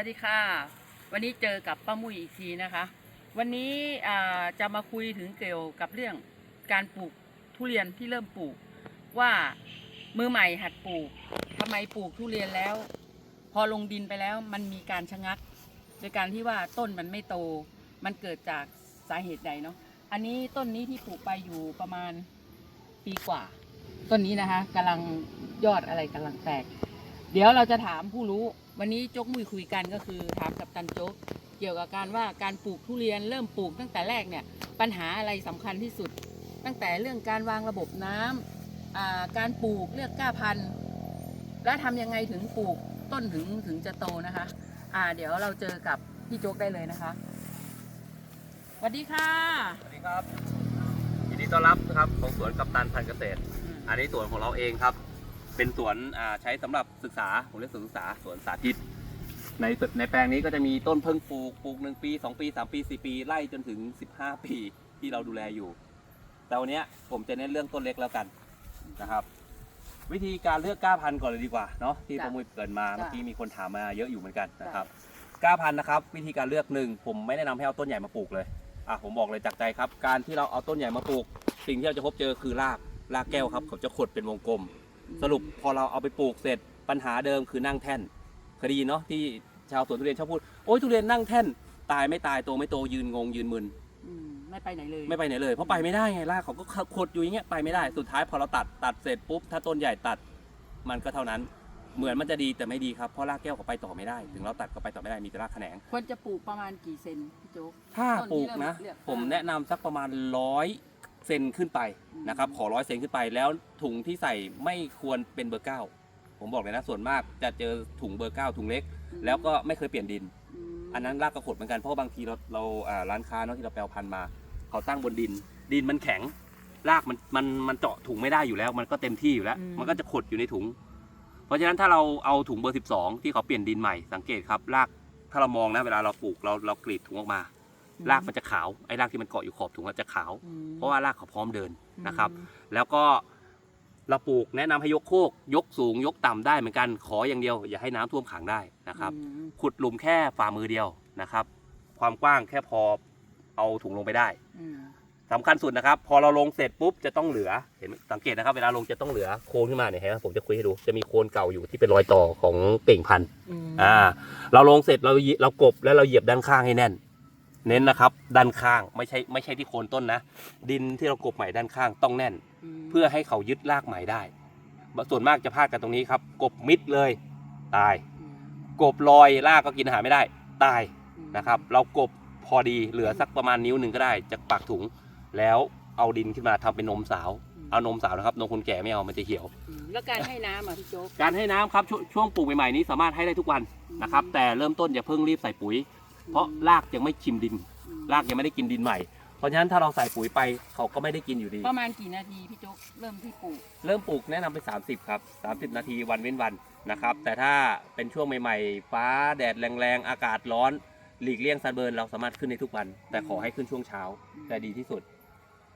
วัสดีค่ะ วันนี้เจอกับป้ามุ้ยอีกทีนะคะ วันนี้จะมาคุยถึงเกี่ยวกับเรื่องการปลูกทุเรียนที่เริ่มปลูก ว่ามือใหม่หัดปลูกทำไมปลูกทุเรียนแล้ว พอลงดินไปแล้วมันมีการชะงัก โดยการที่ว่าต้นมันไม่โต มันเกิดจากสาเหตุใดเนาะอันนี้ต้นนี้ที่ปลูกไปอยู่ประมาณปีกว่า ต้นนี้นะคะกำลังยอดอะไรกำลังแตก เดี๋ยวเราจะถามผู้รู้ วันนี้โจ๊กมุยคุยกันก็คือถามกับตันโจ๊กเกี่ยวกับการว่าการปลูกทุเรียนเริ่มปลูกตั้งแต่แรกเนี่ยปัญหาอะไรสำคัญที่สุด ตั้งแต่เรื่องการวางระบบน้ำอ่าการปลูกเลือกกล้าพันธุ์และทำยังไงถึงปลูกต้นถึงถึงจะโตนะคะอ่าเดี๋ยวเราเจอกับพี่โจ๊กได้เลยนะคะสวัสดีค่ะสวัสดีครับยินดีต้อนรับนะครับของสวนกัปตันพันธุ์เกษตร อันนี้สวนของเราเองครับ เป็นสวนอ่าใช้สำหรับศึกษาผมเรียกสวนศึกษาสวนสาธิต ในในแปลงนี้ก็จะมีต้นเพิ่งปลูกปลูกหนึ่งปีสองปีสามปีสี่ปีไล่จนถึงสิบห้าปีที่เราดูแลอยู่ แต่วันเนี้ยผมจะเน้นเรื่องต้นเล็กแล้วกันนะครับ วิธีการเลือกกล้าพันธุ์ก่อนเลยดีกว่าเนาะที่จ้ะประมุยเกิดมาจ้ะเมื่อกี้มีคนถามมาเยอะอยู่เหมือนกันนะครับกล้าพันธุ์นะครับ วิธีการเลือกหนึ่งผมไม่แนะนำให้เอาต้นใหญ่มาปลูกเลยอะผมบอกเลยจากใจครับ การที่เราเอาต้นใหญ่มาปลูก สิ่งที่เราจะพบเจอคือรากรากแก้วครับเขาจะขดเป็นวงกลม สรุปพอเราเอาไปปลูกเสร็จปัญหาเดิมคือนั่งแท่นเคยได้ยินเนาะที่ชาวสวนทุเรียนชอบพูดโอ้ยทุเรียนนั่งแท่นตายไม่ตายโตไม่โตยืนงงยืนมึนอืมไม่ไปไหนเลยไม่ไปไหนเลยเพราะไปไม่ได้ไงรากเขาก็ขดอยู่อย่างเงี้ยไปไม่ได้สุดท้ายพอเราตัดตัดเสร็จปุ๊บถ้าต้นใหญ่ตัดมันก็เท่านั้นเหมือนมันจะดีแต่ไม่ดีครับเพราะรากแก้วเขาไปต่อไม่ได้ ถึงเราตัดก็ไปต่อไม่ได้มีแต่รากแขนงควรจะปลูกประมาณกี่เซนพี่โจ๊กถ้าปลูกนะต้นที่เลือกผมแนะนำสักประมาณร้อย เซนขึ้นไปนะครับขอร้อยเซนขึ้นไปแล้วถุงที่ใส่ไม่ควรเป็นเบอร์เก้าผมบอกเลยนะส่วนมากจะเจอถุงเบอร์เก้าถุงเล็ก แล้วก็ไม่เคยเปลี่ยนดินมอันนั้นรากกระขดเหมือนกันเพราะบางทีเราเราอ่าร้านค้าเนาะที่เราแปลพันธุ์มาเขาตั้งบนดิน ดินมันแข็งรากมันมันมันเจาะถุงไม่ได้อยู่แล้ว มันก็เต็มที่อยู่แล้ว มันก็จะขดอยู่ในถุง เพราะฉะนั้นถ้าเราเอาถุงเบอร์ 12 ที่เขาเปลี่ยนดินใหม่สังเกตครับรากถ้าเรามองนะเวลาเราปลูกเราเรากรีดถุงออกมา รากมันจะขาวไอ้รากที่มันเกาะอยู่ขอบถุงอะจะขาวอืมเพราะว่ารากเขาพร้อมเดินนะครับอืมแล้วก็เราปลูกแนะนำให้ยกโคก ยกสูง ยกต่ำได้เหมือนกันขออย่างเดียว อย่าให้น้ำท่วมขังได้นะครับอืมขุดหลุมแค่ฝ่ามือเดียวนะครับ ความกว้างแค่พอเอาถุงลงไปได้อืมสำคัญสุดนะครับ พอเราลงเสร็จปุ๊บจะต้องเหลือเห็นไหมสังเกตนะครับ เวลาลงจะต้องเหลือโคนขึ้นมาเนี่ยเห็นไหมผมจะคุยให้ดูจะมีโคนเก่าอยู่ที่เป็นรอยต่อของเป่งพันธุ์อืมอ่า เราลงเสร็จเราเหยีเรากบแล้วเราเหยียบด้านข้างให้แน่น เน้นนะครับ ด้านข้างไม่ใช่ไม่ใช่ที่โคนต้นนะ ดินที่เรากบใหม่ด้านข้างต้องแน่นมเพื่อให้เขายึดรากใหม่ได้ ส่วนมากจะพลาดกันตรงนี้ครับ กบมิดเลย ตายอืมกบลอยรากก็กินอาหารไม่ได้ ตายอืมนะครับ เรากบพอดีเหลือสักประมาณนิ้วหนึ่งก็ได้จากปากถุง แล้วเอาดินขึ้นมาทำเป็นนมสาวเอานมสาวนะครับนมคนแก่ไม่เอามันจะเหี่ยวอืมแล้วการให้น้ำอะพี่โจ๊กการให้น้ำครับชวช่วงปลูกใหม่ๆนี้สามารถให้ได้ทุกวันนะครับ แต่เริ่มต้นอย่าเพิ่งรีบใส่ปุ๋ย เพราะรากยังไม่ชิมดินอืมรากยังไม่ได้กินดินใหม่ เพราะฉะนั้นถ้าเราใส่ปุ๋ยไปเขาก็ไม่ได้กินอยู่ดี ประมาณกี่นาทีพี่โจ๊กเริ่มที่ปลูก เริ่มปลูกแนะนำเป็น 30 ครับ 30 นาทีวันเว้นวันนะครับ แต่ถ้าเป็นช่วงใหม่ๆ ฟ้าแดดแรงๆ อากาศร้อน หลีกเลี่ยงซันเบิร์นเราสามารถขึ้นได้ทุกวัน แต่ขอให้ขึ้นช่วงเช้าจะดีที่สุด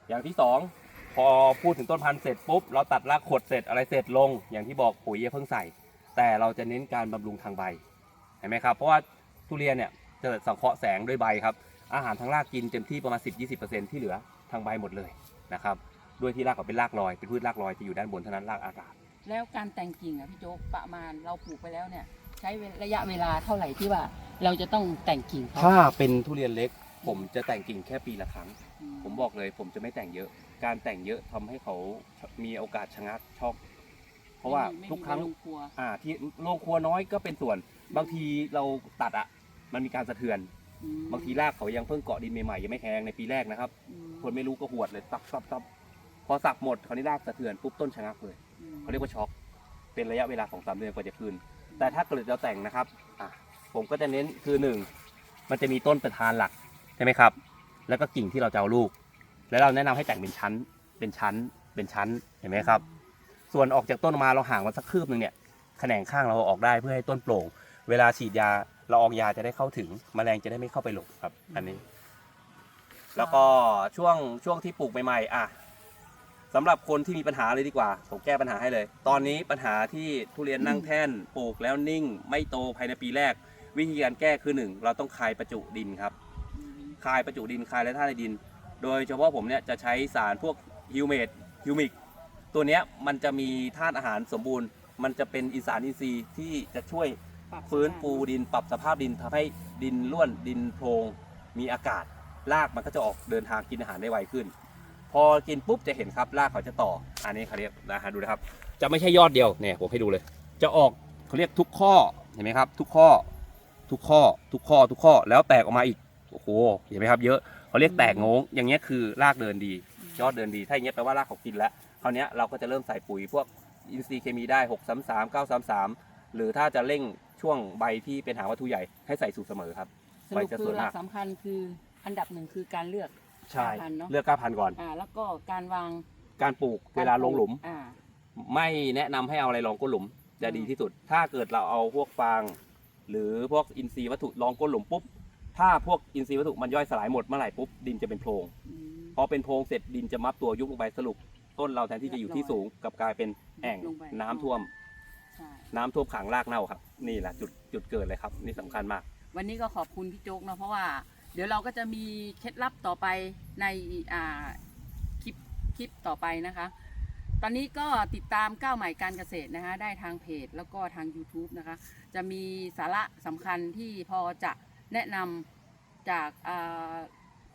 อย่างที่สองพอพูดถึงต้นพันธุ์เสร็จปุ๊บเราตัดรากขดเสร็จอะไรเสร็จลง อย่างที่บอกปุ๋ยอย่าเพิ่งใส่ แต่เราจะเน้นการบำรุงทางใบเห็นไหมครับ เพราะว่าทุเรียนเนี่ย จะสังเคราะห์แสงด้วยใบครับ อาหารทางรากกินเต็มที่ประมาณ 10-20%ที่เหลือทางใบหมดเลยนะครับด้วยที่รากเขาเป็นรากลอย เป็นพืชรากลอยจะอยู่ด้านบนเท่านั้นรากอากาศแล้วการแต่งกิ่งอะพี่โจ๊กประมาณเราปลูกไปแล้วเนี่ยใช้ระยะเวลาเท่าไหร่ที่ว่า เราจะต้องแต่งกิ่งเขาถ้าเป็นทุเรียนเล็ก ผมจะแต่งกิ่งแค่ปีละครั้งอืผมบอกเลย ผมจะไม่แต่งเยอะ การแต่งเยอะทำให้เขามีโอกาสชะงักช็อก เพราะว่าไม่มีทุกครั้งไม่มีใบลงครัวอ่าที่โรงครัวน้อยก็เป็นส่วน บางทีเราตัดอะ มันมีการสะเทือน อืมบางทีรากเขายังเพิ่งเกาะดินใหม่ๆยังไม่แข็งในปีแรกนะครับ อืมคนไม่รู้ก็หวดเลยซับซับซับพอสักหมดคราวนี้รากสะเทือนปุ๊บต้นชะงักเลยอืมเขาเรียกว่าช็อก เป็นระยะเวลาของสามเดือนกว่าจะคืน แต่ถ้าเกิดเราแต่งนะครับอะผมก็จะเน้นคือหนึ่งมันจะมีต้นประธานหลักใช่ไหมครับ แล้วก็กิ่งที่เราจะเอาลูก แล้วเราแนะนำให้แต่งเป็นชั้น เป็นชั้น เป็นชั้นเห็นไหมครับ ส่วนออกจากต้นมาเราห่างมันสักคืบหนึ่งเนี่ยแขนงข้างเราเอาออกได้เพื่อให้ต้นโปร่ง เวลาฉีดยา เราออกยาจะได้เข้าถึงแมลงจะได้ไม่เข้าไปหลบครับ อันนี้ แล้วก็ช่วงช่วงที่ปลูกใหม่ๆอะสำหรับคนที่มีปัญหาเลยดีกว่า ผมแก้ปัญหาให้เลย ตอนนี้ปัญหาที่ทุเรียนนั่งแท่นปลูกแล้วนิ่ง ไม่โตภายในปีแรก วิธีการแก้คือหนึ่งเราต้องคายประจุดินครับคายประจุดินคายและธาตุในดิน โดยเฉพาะผมเนี่ยจะใช้สารพวกฮิวเมดฮิวมิกตัวเนี้ยมันจะมีธาตุอาหารสมบูรณ์ มันจะเป็นอีสานอินทรีย์ที่จะช่วย ปรับฟื้นฟูดินปรับสภาพดินทำให้ดินร่วนดินโพรงมีอากาศรากมันก็จะออกเดินทางกินอาหารได้ไวขึ้น พอกินปุ๊บจะเห็นครับรากเขาจะต่อ อันนี้เขาเรียกนะฮะดูนะครับ จะไม่ใช่ยอดเดียวเนี่ยผมให้ดูเลย จะออกเขาเรียกทุกข้อเห็นไหมครับ ทุกข้อ ทุกข้อ ทุกข้อ ทุกข้อแล้วแตกออกมาอีกโอ้โหเห็นไหมครับ เยอะเขาเรียกแตกงงอย่างเงี้ยคือรากเดินดียอดเดินดีถ้าอย่างเงี้ยแปลว่ารากเขากินแล้วคราวเนี้ยเราก็จะเริ่มใส่ปุ๋ยพวกอินทรีย์เคมีได้ 6 3 3 9 3 3 หรือถ้าจะเร่ง ช่วงใบที่เป็นหางวัตถุใหญ่ให้ใส่สูตรเสมอครับสรุปใบจะคืสวอยหลัมากกสำคัญคืออันดับหนึ่งคือการเลือก ใช่พันธุ์เนอะ เลือกก้าพันธุ์ก่อน อ่าแล้วก็การวางการปลูกเวลาลงหลุม อ่า ไม่แนะนำให้เอาอะไรรองก้นหลุมจะอืมดีที่สุด ถ้าเกิดเราเอาพวกฟาง หรือพวกอินทรีย์วัตถุรองก้นหลุมปุ๊บ ถ้าพวกอินทรีย์วัตถุมันย่อยสลายหมดเมื่อไหร่ปุ๊บดินจะเป็นโพรงอืมพอเป็นโพรงเสร็จดินจะมับตัวยุบลงไปสรุป ต้นเราแทนที่จะอยู่ที่สูงกลับกลายเป็นแอ่งลงไป น้ำท่วมใช่ น้ำท่วมขังรากเน่าครับ นี่แหละจุดจุดเกิดเลยครับ นี่สำคัญมาก วันนี้ก็ขอบคุณพี่โจ๊กเนาะเพราะว่า เดี๋ยวเราก็จะมีเคล็ดลับต่อไปในอ่าคลิปคลิปต่อไปนะคะ ตอนนี้ก็ติดตามก้าวใหม่การเกษตรนะคะ ได้ทางเพจแล้วก็ทาง YouTube นะคะ จะมีสาระสำคัญที่พอจะแนะนำจากอ่า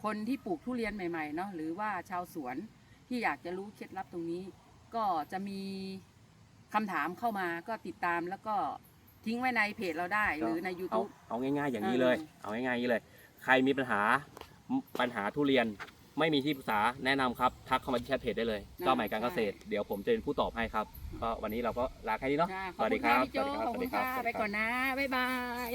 คนที่ปลูกทุเรียนใหม่ๆเนาะหรือว่าชาวสวนที่อยากจะรู้เคล็ดลับตรงนี้ ก็จะมี คำถามเข้ามาก็ติดตามแล้วก็ทิ้งไว้ในเพจเราได้หรือใน เอา YouTube เอาง่ายๆ อย่างนี้เลยเออเอาง่ายๆอย่างนี้เลย ใครมีปัญหาปัญหาทุเรียนไม่มีที่ปรึกษาแนะนำครับ ทักเข้ามาที่แชทเพจได้เลยก้าวใหม่การเกษตรเดี๋ยวผมจะเป็นผู้ตอบให้ครับก็วันนี้เราก็ลาแค่นี้เนาะค่ะสวัสดีครับขอบคุณค่ะพี่โจสวัสดีครับขอบคุณค่ะสวัสดีครับ ไปก่อนนะ บ๊ายบาย